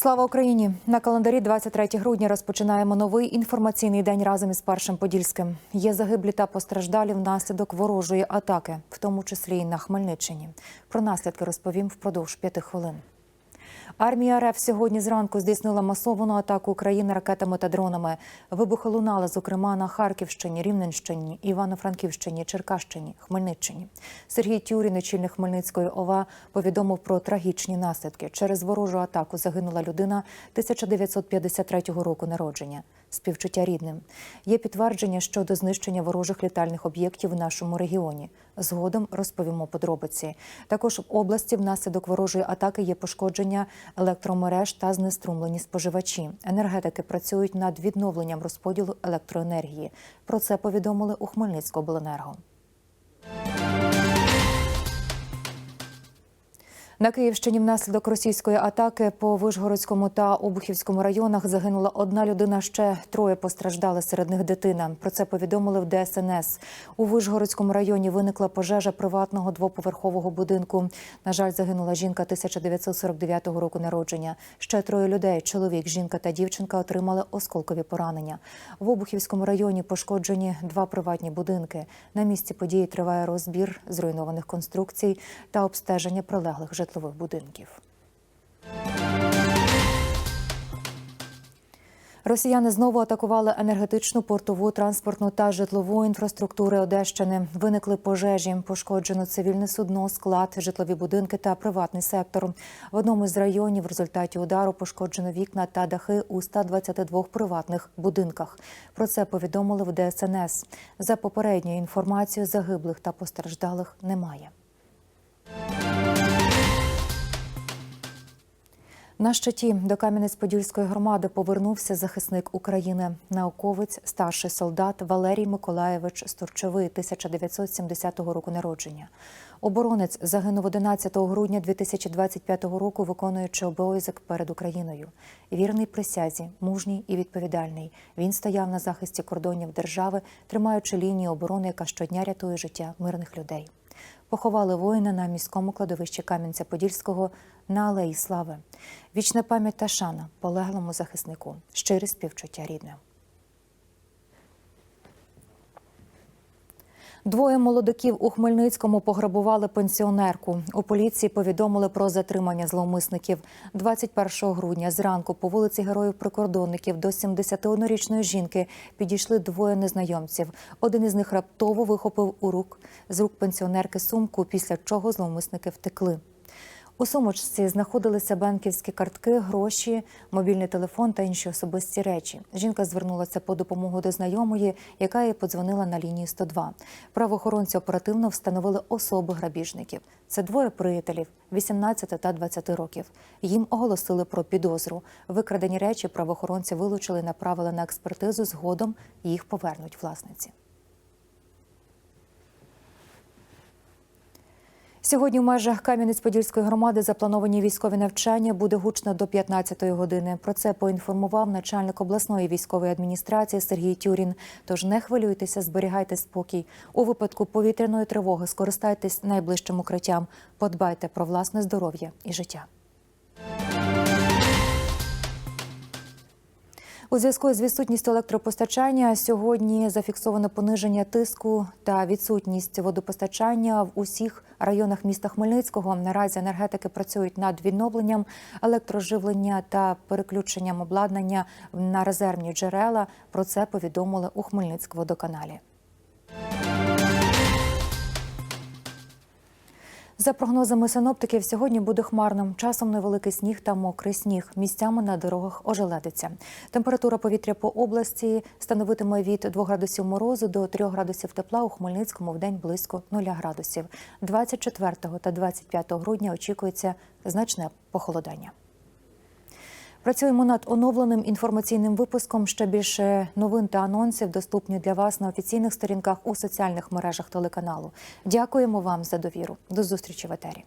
Слава Україні! На календарі 23 грудня розпочинаємо новий інформаційний день разом із першим подільським. Є загиблі та постраждалі внаслідок ворожої атаки, в тому числі і на Хмельниччині. Про наслідки розповім впродовж п'яти хвилин. Армія РФ сьогодні зранку здійснила масовану атаку України ракетами та дронами. Вибухи лунали, зокрема, на Харківщині, Рівненщині, Івано-Франківщині, Черкащині, Хмельниччині. Сергій Тюрін, очільник Хмельницької ОВА, повідомив про трагічні наслідки. Через ворожу атаку загинула людина 1953 року народження. Співчуття рідним. Є підтвердження щодо знищення ворожих літальних об'єктів в нашому регіоні. Згодом розповімо подробиці. Також в області внаслідок ворожої атаки є пошкодження електромереж та знеструмлені споживачі. Енергетики працюють над відновленням розподілу електроенергії. Про це повідомили у Хмельницькобленерго. На Київщині внаслідок російської атаки по Вишгородському та Обухівському районах загинула одна людина. Ще троє постраждали серед них дитина. Про це повідомили в ДСНС. У Вишгородському районі виникла пожежа приватного двоповерхового будинку. На жаль, загинула жінка 1949 року народження. Ще троє людей: чоловік, жінка та дівчинка отримали осколкові поранення. В Обухівському районі пошкоджені два приватні будинки. На місці події триває розбір зруйнованих конструкцій та обстеження прилеглих житлових будинків. Росіяни знову атакували енергетичну, портову, транспортну та житлову інфраструктури Одещини. Виникли пожежі, пошкоджено цивільне судно, склад, житлові будинки та приватний сектор. В одному з районів в результаті удару пошкоджено вікна та дахи у 122 приватних будинках. Про це повідомили в ДСНС. За попередньою інформацією, загиблих та постраждалих немає. На щиті до Кам'янець-Подільської громади повернувся захисник України, науковець, старший солдат Валерій Миколаєвич Стурчовий, 1970 року народження. Оборонець загинув 11 грудня 2025 року, виконуючи обов'язок перед Україною. Вірний присязі, мужній і відповідальний. Він стояв на захисті кордонів держави, тримаючи лінію оборони, яка щодня рятує життя мирних людей. Поховали воїна на міському кладовищі Кам'янця-Подільського на Алеї Слави. Вічна пам'ять та шана полеглому захиснику. Щире співчуття рідне. Двоє молодиків у Хмельницькому пограбували пенсіонерку. У поліції повідомили про затримання зловмисників. 21 грудня зранку по вулиці Героїв Прикордонників до 71-річної жінки підійшли двоє незнайомців. Один із них раптово вихопив у рук з рук пенсіонерки сумку, після чого зловмисники втекли. У сумочці знаходилися банківські картки, гроші, мобільний телефон та інші особисті речі. Жінка звернулася по допомогу до знайомої, яка їй подзвонила на лінію 102. Правоохоронці оперативно встановили особи грабіжників. Це двоє приятелів 18 та 20 років. Їм оголосили про підозру. Викрадені речі правоохоронці вилучили, направили на експертизу. Згодом їх повернуть власниці. Сьогодні в межах Кам'янець-Подільської громади заплановані військові навчання буде гучно до 15-ї години. Про це поінформував начальник обласної військової адміністрації Сергій Тюрін. Тож не хвилюйтеся, зберігайте спокій. У випадку повітряної тривоги скористайтесь найближчим укриттям, подбайте про власне здоров'я і життя. У зв'язку з відсутністю електропостачання сьогодні зафіксовано пониження тиску та відсутність водопостачання в усіх районах міста Хмельницького. Наразі енергетики працюють над відновленням електроживлення та переключенням обладнання на резервні джерела. Про це повідомили у Хмельницькводоканалі. За прогнозами синоптиків, сьогодні буде хмарним. Часом невеликий сніг та мокрий сніг. Місцями на дорогах ожеледиться. Температура повітря по області становитиме від 2 градусів морозу до 3 градусів тепла у Хмельницькому в день близько 0 градусів. 24 та 25 грудня очікується значне похолодання. Працюємо над оновленим інформаційним випуском. Ще більше новин та анонсів доступні для вас на офіційних сторінках у соціальних мережах телеканалу. Дякуємо вам за довіру. До зустрічі в етері.